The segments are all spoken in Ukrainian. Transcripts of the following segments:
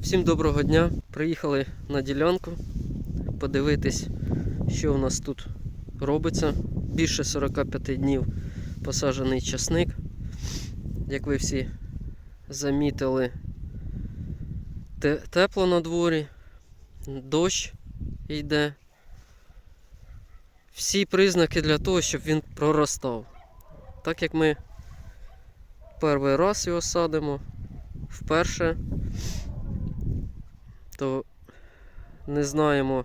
Всім доброго дня. Приїхали на ділянку подивитись, що у нас тут робиться. Більше 45 днів посаджений часник. Як ви всі замітили, тепло на дворі, дощ йде. Всі признаки для того, щоб він проростав. Так як ми перший раз його садимо, вперше, то не знаємо,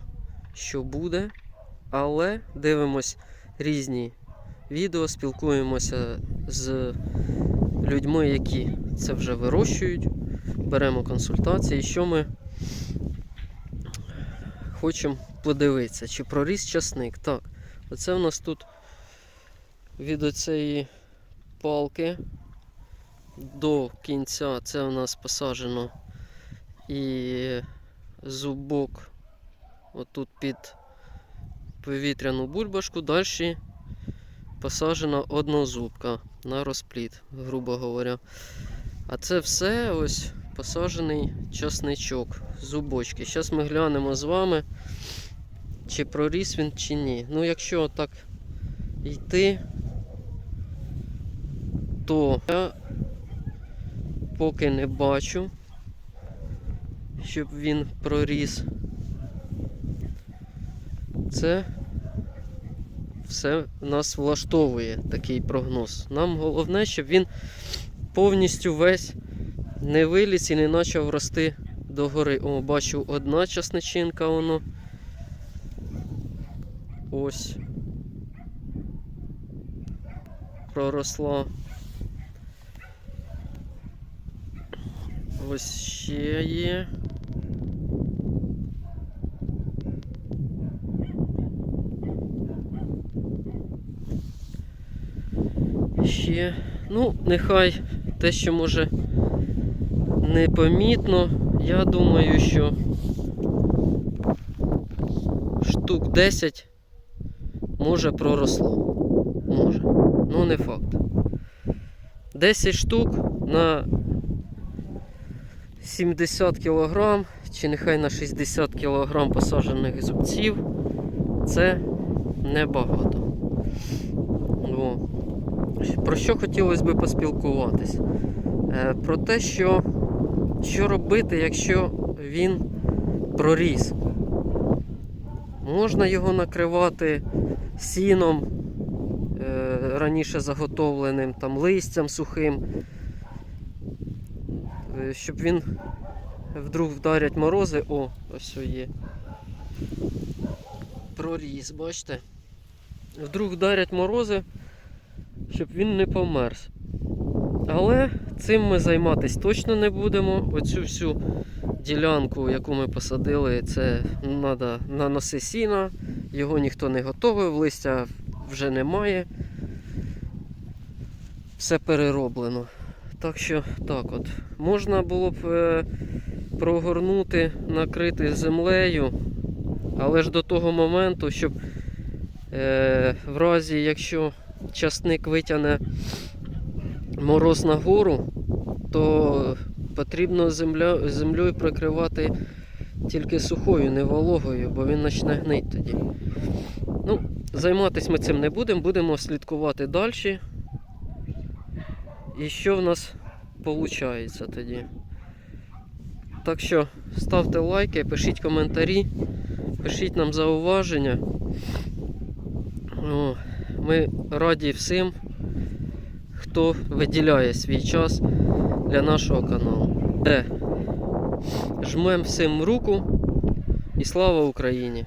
що буде, але дивимось різні відео, спілкуємося з людьми, які це вже вирощують, беремо консультації, що ми хочемо подивитися, чи проріс часник. Так, оце у нас тут від оцеї палки до кінця це у нас посаджено і зубок отут під повітряну бульбашку, далі посаджена однозубка на розпліт, грубо говоря. А це все ось посаджений часничок, зубочки. Зараз ми глянемо з вами, чи проріс він, чи ні. Ну, якщо так йти, то я поки не бачу, щоб він проріс. Це все нас влаштовує такий прогноз. Нам головне, щоб він повністю весь не виліз і не почав рости догори. О, бачу одна часничинка воно. Ось. Проросла. Ось ще є. Ще. Ну, нехай те, що може непомітно, я думаю, що штук 10 може проросло. Може. Ну, не факт. 10 штук на 70 кг, чи нехай на 60 кг посаджених зубців. Це небагато. О. Про що хотілося б поспілкуватись? Е, Про те, що, що робити, якщо він проріс. Можна його накривати сіном е, раніше заготовленим, там, листям сухим, Е, щоб він вдруг вдарять морози. О, ось є. Проріс, бачите? Вдруг вдарять морози, щоб він не померз. Але цим ми займатися точно не будемо. Оцю всю ділянку, яку ми посадили, це треба на носи сіна. Його ніхто не готовив, листя вже немає. Все перероблено. Так що так от. Можна було б е, прогорнути, накрити землею, але ж до того моменту, щоб е, в разі, якщо часник витягне мороз нагору, то потрібно земля, землею прикривати тільки сухою, не вологою, бо він почне гнити тоді. Ну, займатися ми цим не будемо, будемо слідкувати далі. І що в нас виходить тоді? Так що ставте лайки, пишіть коментарі, пишіть нам зауваження. О, ми раді всім, хто виділяє свій час для нашого каналу. Де жмем всім руку і слава Україні!